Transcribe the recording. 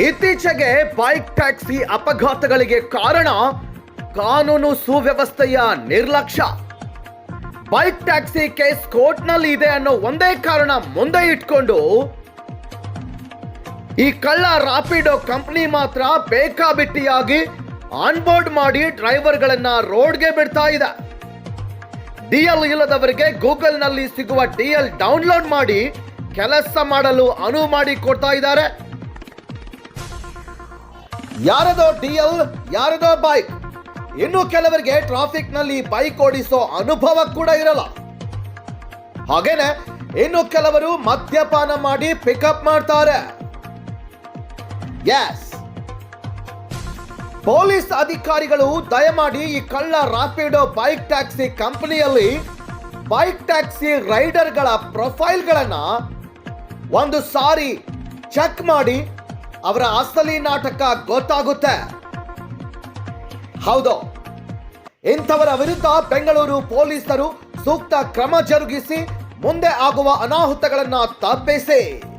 ಇತ್ತೀಚೆಗೆ bike taxi ಅಪಘಾತಗಳಿಗೆ ಕಾರಣ ಕಾನೂನು ಸುವ್ಯವಸ್ಥೆಯ ನಿರ್ಲಕ್ಷ್ಯ. ಬೈಕ್ ಟ್ಯಾಕ್ಸಿ ಕೇಸ್ ಕೋರ್ಟ್ನಲ್ಲಿ ಇದೆ ಅನ್ನೋ ಒಂದೇ ಕಾರಣ ಮುಂದೆ ಇಟ್ಕೊಂಡು ಈ ಕಳ್ಳ ರಾಪಿಡೋ ಕಂಪನಿ ಮಾತ್ರ ಬೇಕಾಬಿಟ್ಟಿಯಾಗಿ ಆನ್ಬೋರ್ಡ್ ಮಾಡಿ ಡ್ರೈವರ್ಗಳನ್ನ ರೋಡ್ಗೆ ಬಿಡ್ತಾ ಇದೆ. ಡಿಎಲ್ ಇಲ್ಲದವರಿಗೆ ಗೂಗಲ್ನಲ್ಲಿ ಸಿಗುವ ಡಿಎಲ್ ಡೌನ್ಲೋಡ್ ಮಾಡಿ ಕೆಲಸ ಮಾಡಲು ಅನುವು ಮಾಡಿ ಕೊಡ್ತಾ ಇದ್ದಾರೆ. ಯಾರದೋ ಡಿಎಲ್ ಯಾರದೋ ಬೈಕ್. ಇನ್ನು ಕೆಲವರಿಗೆ ಟ್ರಾಫಿಕ್ನಲ್ಲಿ ಬೈಕ್ ಓಡಿಸೋ ಅನುಭವ ಕೂಡ ಇರಲ್ಲ. ಹಾಗೇನೆ, ಇನ್ನು ಕೆಲವರು ಮದ್ಯಪಾನ ಮಾಡಿ ಪಿಕಪ್ ಮಾಡ್ತಾರೆ. ಪೊಲೀಸ್ ಅಧಿಕಾರಿಗಳು ದಯಮಾಡಿ ಈ ಕಳ್ಳ ರಾಪಿಡೋ ಬೈಕ್ ಟ್ಯಾಕ್ಸಿ ಕಂಪನಿಯಲ್ಲಿ ಬೈಕ್ ಟ್ಯಾಕ್ಸಿ ರೈಡರ್ಗಳ ಪ್ರೊಫೈಲ್ಗಳನ್ನ ಒಂದು ಸಾರಿ ಚೆಕ್ ಮಾಡಿ ಅವರ ಅಸಲಿ ನಾಟಕ ಗೊತ್ತಾಗುತ್ತೆ. ಹೌದು. ಇಂಥವರ ವಿರುದ್ಧ ಬೆಂಗಳೂರು ಪೊಲೀಸರು ಸೂಕ್ತ ಕ್ರಮ ಜರುಗಿಸಿ ಮುಂದೆ ಆಗುವ ಅನಾಹುತಗಳನ್ನು ತಪ್ಪಿಸಿ.